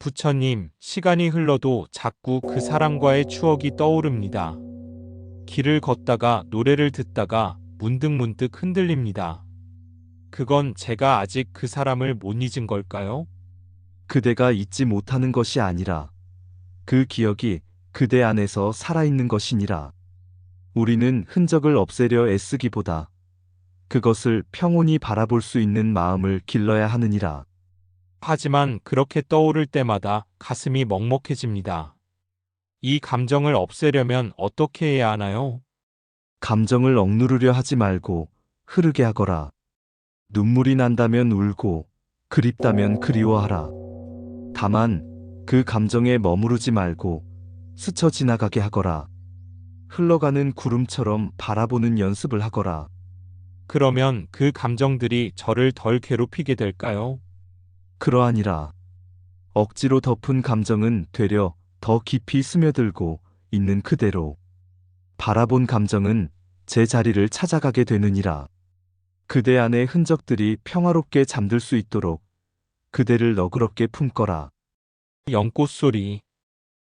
부처님, 시간이 흘러도 자꾸 그 사람과의 추억이 떠오릅니다. 길을 걷다가 노래를 듣다가 문득 문득 흔들립니다. 그건 제가 아직 그 사람을 못 잊은 걸까요? 그대가 잊지 못하는 것이 아니라 그 기억이 그대 안에서 살아있는 것이니라. 우리는 흔적을 없애려 애쓰기보다 그것을 평온히 바라볼 수 있는 마음을 길러야 하느니라. 하지만 그렇게 떠오를 때마다 가슴이 먹먹해집니다. 이 감정을 없애려면 어떻게 해야 하나요? 감정을 억누르려 하지 말고 흐르게 하거라. 눈물이 난다면 울고 그립다면 그리워하라. 다만 그 감정에 머무르지 말고 스쳐 지나가게 하거라. 흘러가는 구름처럼 바라보는 연습을 하거라. 그러면 그 감정들이 저를 덜 괴롭히게 될까요? 그러하니라. 억지로 덮은 감정은 되려 더 깊이 스며들고 있는 그대로 바라본 감정은 제 자리를 찾아가게 되느니라. 그대 안의 흔적들이 평화롭게 잠들 수 있도록 그대를 너그럽게 품거라. 연꽃 소리.